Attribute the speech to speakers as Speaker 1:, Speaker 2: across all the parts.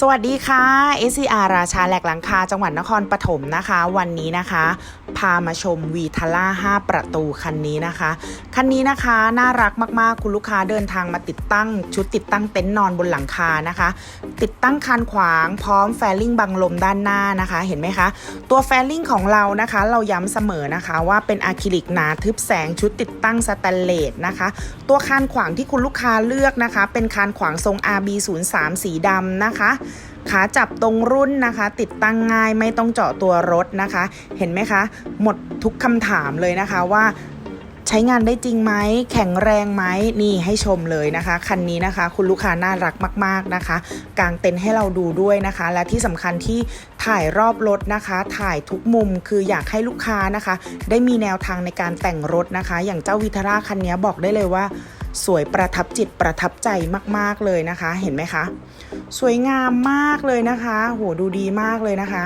Speaker 1: สวัสดีค่ะ SCR ราชาแหลกหลังคาจังหวัดนครปฐมนะคะ วันนี้นะคะ พามาชมวีทาร่า 5 ประตูคันนี้นะคะ คันนี้นะคะน่ารักมากๆ คุณลูกค้าเดินทางมาติดตั้ง ชุดติดตั้งเต็นท์นอนบนหลังคานะคะ ติดตั้งคานขวางพร้อมแฟลลิ่งบังลมด้านหน้านะคะ เห็นไหมคะ ตัวแฟลลิ่งของเรานะคะ เราย้ำเสมอนะคะ ว่าเป็นอะคริลิกหนาทึบแสงชุดติดตั้งสแตนเลสนะคะ ตัวคานขวางที่คุณลูกค้าเลือกนะคะ เป็นคานขวางทรง RB03 สีดำนะคะขาจับตรงรุ่นนะคะ ติดตั้งง่ายไม่ต้องเจาะตัวรถนะคะ เห็นไหมคะ หมดทุกคำถามเลยนะคะว่าใช้งานได้จริงไหม แข็งแรงไหมนี่ให้ชมเลยนะคะ คันนี้นะคะ คุณลูกค้าน่ารักมาก ๆนะคะ กางเต็นท์ให้เราดูด้วยนะคะ และที่สำคัญที่ถ่ายรอบรถนะคะ ถ่ายทุกมุมคืออยากให้ลูกค้านะคะ ได้มีแนวทางในการแต่งรถนะคะ อย่างเจ้าวิทาราคันนี้บอกได้เลยว่า สวยประทับจิตประทับใจมากๆเลยนะคะ เห็นไหมคะ สวยงามมากเลยนะคะโหดูดีมากเลยนะคะ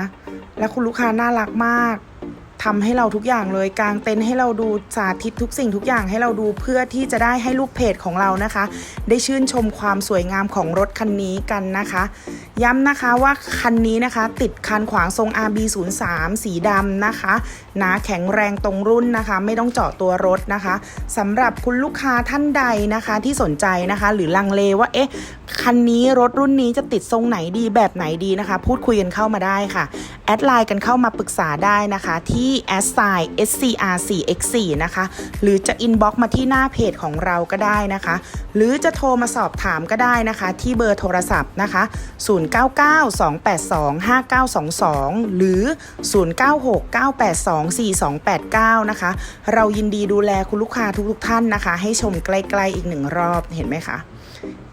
Speaker 1: และคุณลูกค้าน่ารักมากทำให้เราทุกอย่างเลยกางเต็นท์ให้เราดูสาธิตทุกสิ่งทุกอย่างให้เราดูเพื่อที่จะได้ให้ลูกเพจของเรานะคะ ได้ชื่นชมความสวยงามของรถคันนี้กันนะคะ ย้ำนะคะว่าคันนี้นะคะ ติดคันขวางทรง RB03 สีดำนะคะหนาแข็งแรงตรงรุ่นนะคะ ไม่ต้องเจาะตัวรถนะคะสำหรับคุณลูกค้าท่านใดนะคะที่สนใจนะคะ หรือลังเลว่าเอ๊ะคันนี้รถรุ่นนี้จะติดทรงไหนดีแบบไหนดีนะคะ พูดคุยกันเข้ามาได้ค่ะ แอดไลน์กันเข้ามาปรึกษาได้นะคะ ที่ a s i scr4x4 นะคะ หรือจะอินบ็อกมาที่หน้าเพจของเราก็ได้นะคะ หรือจะโทรมาสอบถามก็ได้นะคะ ที่เบอร์โทรศัพท์นะคะ0992825922 หรือ 0969824289 นะคะ เรายินดีดูแลคุณลูกค้าทุกๆท่านนะคะ ให้ชมใกล้ๆอีกหนึ่งรอบเห็นไหมคะ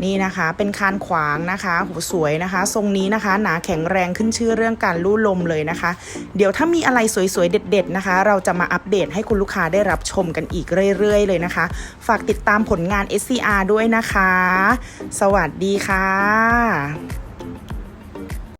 Speaker 1: นี่นะคะเป็นคานขวางนะคะโหสวยนะคะ ทรงนี้นะคะ หนาแข็งแรงขึ้นชื่อเรื่องการลู่ลมเลยนะคะ เดี๋ยวถ้ามีอะไรสวยๆ เด็ด ๆนะคะ เราจะมาอัปเดตให้คุณลูกค้าได้รับชมกันอีกเรื่อยๆ เลยนะคะ ฝากติดตามผลงาน SCR ด้วยนะคะ สวัสดีค่ะ